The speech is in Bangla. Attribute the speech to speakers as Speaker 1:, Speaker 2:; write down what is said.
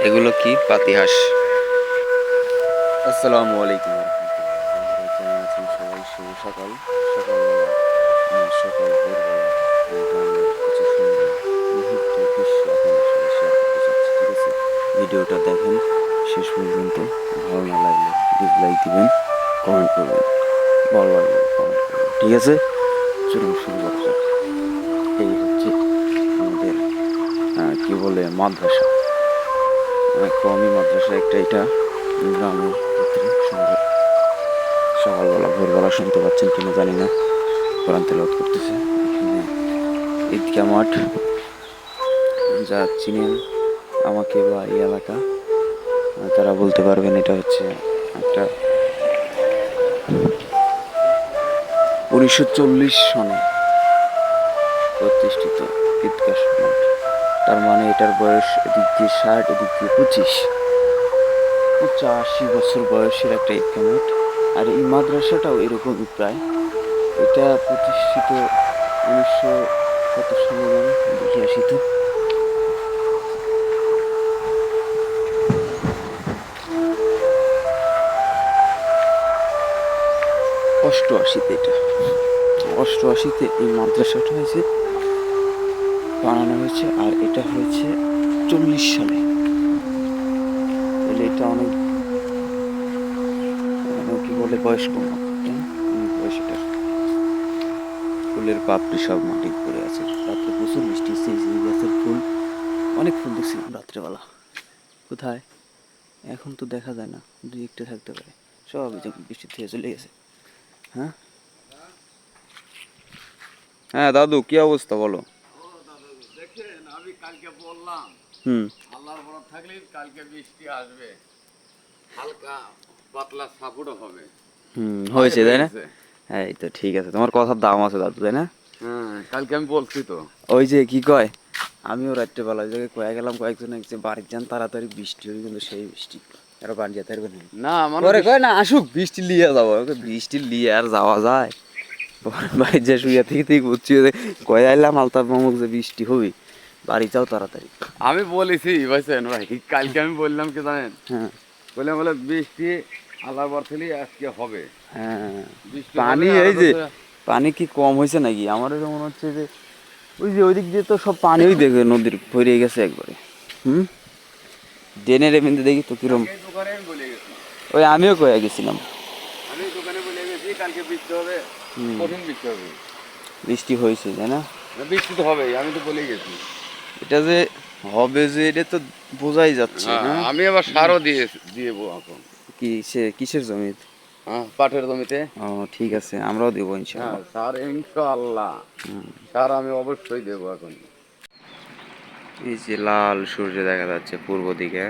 Speaker 1: এগুলো কি? পাতিহাস আসসালামু আলাইকুম সবাই শুভ সকাল ভিডিওটা দেখেন শেষ পর্যন্ত ভালো না লাগলে ডিসলাইক দিবেন কমেন্ট করবেন ভালো লাগলে কমেন্ট করবেন ঠিক আছে চলুন শুরু করা এই হচ্ছে আমাদের কী বলে মাদ্রাসা কওমি মাদ্রাসা একটা এটা, গ্রামের সুন্দর সকালবেলা, ভোরবেলা শুনতে পাচ্ছেন কিনা জানি না। কোরআন তেলাওয়াত করতেছে। ঈদগা মাঠ। যা চিনেন আমাকে বা এই এলাকা, তারা বলতে পারবেন এটা হচ্ছে একটা উনিশশো চল্লিশ সনে প্রতিষ্ঠিত ঈদগাহ মাঠ। তার মানে এটার বয়স এদিক দিয়ে ষাট, এদিক দিয়ে পঁচিশ। পঁচাশি বছর বয়সের একটা মাঠ আর এই মাদ্রাসাটাও এরকমই প্রায়। এটা প্রতিষ্ঠিত উনিশশো কত সালে দেখে অষ্টআশিতে এটা। অষ্টআশিতে এই মাদ্রাসাটা হয়েছে। বানানো হয়েছে আর এটা হয়েছে চল্লিশ সালে। তাহলে এটা অনেক কি বলে বয়স কম হবে, তাই না? অনেক বয়স এটা ফুলের পাপড়ি সব মাটি পড়ে আছে। রাত্রে প্রচুর বৃষ্টি এই গাছের ফুল। অনেক ফুল দেখছিলাম রাত্রেবেলা। কোথায়? এখন তো দেখা যায় না দুই একটা থাকতে পারে। সব বৃষ্টি থেকে চলে গেছে। হ্যাঁ? হ্যাঁ দাদু কি অবস্থা বলো?
Speaker 2: কালকে বললাম
Speaker 1: হুম।
Speaker 2: আল্লাহর বরফ থাকলে কালকে বৃষ্টি আসবে হালকা পাতলা হবে।
Speaker 1: হুম হয়েছে তাই না? এই তো ঠিক আছে তোমার কথার দাম আছে দাদু তাই না?
Speaker 2: হ্যাঁ কালকে আমি বলছি তো।
Speaker 1: ওই যে কি কয় আমিও রাত্রেবেলা ওই জায়গায় কয়ে গেলাম কয়েকজন একজন বাড়ির যান তাড়াতাড়ি বৃষ্টি হবে কিন্তু সেই বৃষ্টি। আর বাড়ি যেতে পারবে না।
Speaker 2: না আমার
Speaker 1: পরে কয় না আসুক বৃষ্টি লিয়ে যাব। বৃষ্টি লিয়ে আর যাওয়া যায়। পরে বাড়ি যে শুয়ে থেকে থেকে বুঝছি কয়ে আইলাম আলতাফ মামুক যে বৃষ্টি হবে। বাড়ি যাও তাড়াতাড়ি।
Speaker 2: আমি বলেছি বুঝছেন ভাই কালকে আমি বললাম কি জানেন?
Speaker 1: হ্যাঁ।
Speaker 2: বললাম বলে বৃষ্টি আল্লাহর বরফ থাকলে আজকে হবে।
Speaker 1: হ্যাঁ। পানি এই যে পানি কি কম হয়েছে নাকি? আমার মনে হচ্ছে যে ওই যে ওই দিক দিয়ে তো সব পানি ওই দেখে নদীর ভরে গেছে একবারে। হুম? ডেনের এমনিতে দেখি তো কিরম। ওই আমিও কয়ে গেছিলাম।
Speaker 2: আমি দোকানে বলে গেছি কালকে বৃষ্টি হবে কঠিন বৃষ্টি হবে।
Speaker 1: বৃষ্টি হয়েছে তাই না,
Speaker 2: বৃষ্টি তো হবেই আমি তো বলেই গেছি।
Speaker 1: এটা যে হবে যে এটা তো বোঝাই যাচ্ছে
Speaker 2: হ্যাঁ,
Speaker 1: হ্যাঁ?
Speaker 2: আমি আবার সারও দিয়ে দিয়ে এখন।
Speaker 1: কি সে কিসের জমি
Speaker 2: পাঠের পাটের জমিতে।
Speaker 1: ও ঠিক আছে আমরাও দেবো
Speaker 2: হ্যাঁ
Speaker 1: ইনশাআল্লাহ
Speaker 2: সার ইনশাআল্লাহ। সার আমি অবশ্যই দেবো এখন।
Speaker 1: এই যে লাল সূর্য দেখা যাচ্ছে পূর্ব দিকে।